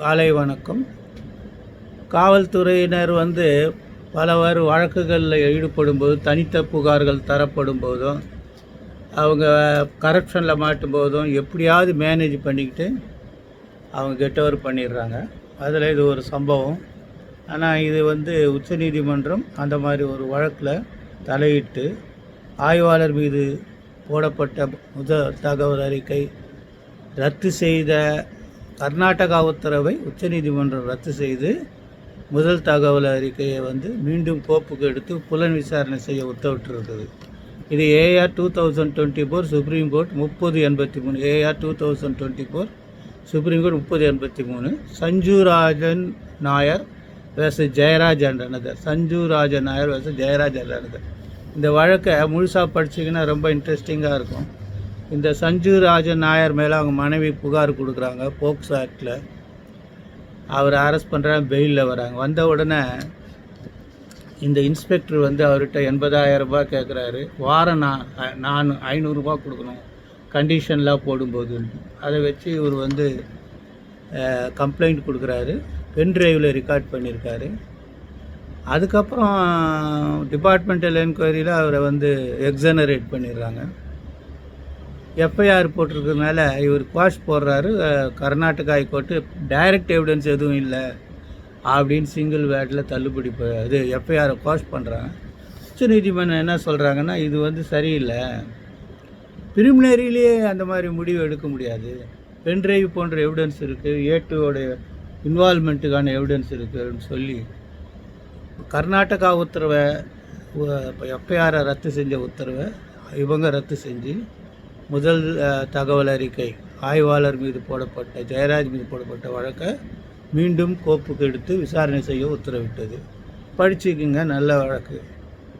காலை வணக்கம். காவல்துறையினர் வந்து பலவாறு வழக்குகளில் ஈடுபடும்போது தனித்த புகார்கள் தரப்படும் போதும் அவங்க கரப்ஷனில் மாட்டும் போதும் எப்படியாவது மேனேஜ் பண்ணிக்கிட்டு அவங்க கெட்டவர் பண்ணிடுறாங்க. அதில் இது ஒரு சம்பவம். ஆனால் இது வந்து உச்சநீதிமன்றம் அந்த மாதிரி ஒரு வழக்கில் தலையிட்டு ஆய்வாளர் மீது போடப்பட்ட முதல் தகவல் அறிக்கை ரத்து செய்த கர்நாடகா உத்தரவை உச்சநீதிமன்றம் ரத்து செய்து முதல் தகவல் அறிக்கையை வந்து மீண்டும் கோப்புக்கு எடுத்து புலன் விசாரணை செய்ய உத்தரவிட்டிருக்குது இது AR two thousand twenty four supreme court முப்பது எண்பத்தி மூணு AR two thousand twenty four supreme court முப்பது எண்பத்தி மூணு. சஞ்சுராஜன் நாயர் வேச ஜெயராஜ் அண்டனதர் சஞ்சுராஜன் நாயர் வேச ஜெயராஜ் அண்டனதர் இந்த வழக்கை முழுசாக படிச்சிங்கன்னா ரொம்ப இன்ட்ரெஸ்டிங்காக இருக்கும். இந்த சஞ்சு ராஜன் நாயர் மேலே அவங்க மனைவி புகார் கொடுக்குறாங்க போக்சோ ஆக்டில். அவர் அரெஸ்ட் பண்ணுறாங்க பெயிலில் வராங்க. வந்த உடனே இந்த இன்ஸ்பெக்டர் வந்து அவர்கிட்ட எண்பதாயிரம் ரூபாய் கேட்குறாரு வாரம் நான் நான் ஐநூறுரூபா கொடுக்கணும். கண்டிஷன்லாம் போடும்போது. அதை வச்சு இவர் வந்து கம்ப்ளைண்ட் கொடுக்குறாரு. பென் டிரைவில் ரெக்கார்ட் பண்ணியிருக்காரு. அதுக்கப்புறம் டிபார்ட்மெண்டல் என்கொயரியில் அவரை வந்து எக்ஸனரேட் பண்ணிடுறாங்க. எஃப்ஐஆர் போட்டிருக்கிறதுனால இவர் குவாஷ் போடுறாரு. கர்நாடகா ஹைகோர்ட்டு டைரக்ட் எவிடன்ஸ் எதுவும் இல்லை. அப்படின்னு சிங்கிள் வேர்டில் தள்ளுபடி இது எஃப்ஐஆரை குவாஷ் பண்ணுறாங்க உச்சநீதிமன்றம் என்ன சொல்கிறாங்கன்னா இது வந்து சரியில்லை. பிரிமினரிலேயே அந்த மாதிரி முடிவு எடுக்க முடியாது. பென்ட்ரைவ் போன்ற எவிடன்ஸ் இருக்குது ஏட்டுவோடைய இன்வால்மெண்ட்டுக்கான எவிடன்ஸ் இருக்குதுன்னு சொல்லி கர்நாடகா உத்தரவை எஃப்ஐஆரை ரத்து செஞ்ச உத்தரவை இவங்க ரத்து செஞ்சு முதல் தகவல் அறிக்கை ஆய்வாளர் மீது போடப்பட்ட ஜெயராஜ் மீது போடப்பட்ட வழக்கை மீண்டும் கோப்புக்கு எடுத்து விசாரணை செய்ய உத்தரவிட்டது. படிச்சுக்குங்க நல்ல வழக்கு.